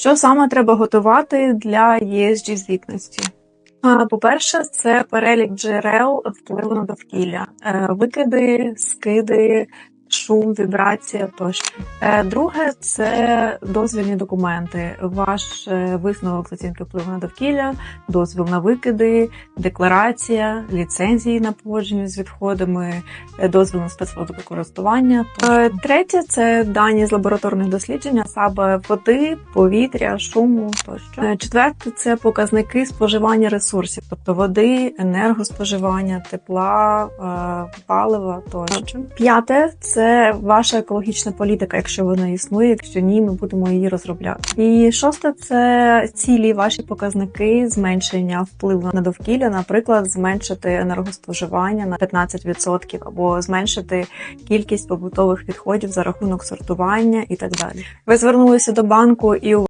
Що саме треба готувати для ESG звітності? По-перше, це перелік джерел впливу на довкілля, Е, викиди, скиди, шум, вібрація тощо. Е, Друге, це дозвільні документи. Ваш е, висновок з оцінки впливу на довкілля, дозвіл на викиди, декларація, ліцензії на поводження з відходами, е, дозвіл на спецводокористування. Третє це дані з лабораторних досліджень, саме води, повітря, шуму тощо. Четверте це показники споживання ресурсів, тобто води, енергоспоживання, тепла, палива тощо. П'яте це ваша екологічна політика, якщо вона існує. Якщо ні, ми будемо її розробляти. І шосте це цілі ваші показники зменшення впливу на довкілля, наприклад, зменшити енергоспоживання на 15% або зменшити кількість побутових відходів за рахунок сортування і так далі. Ви звернулися до банку і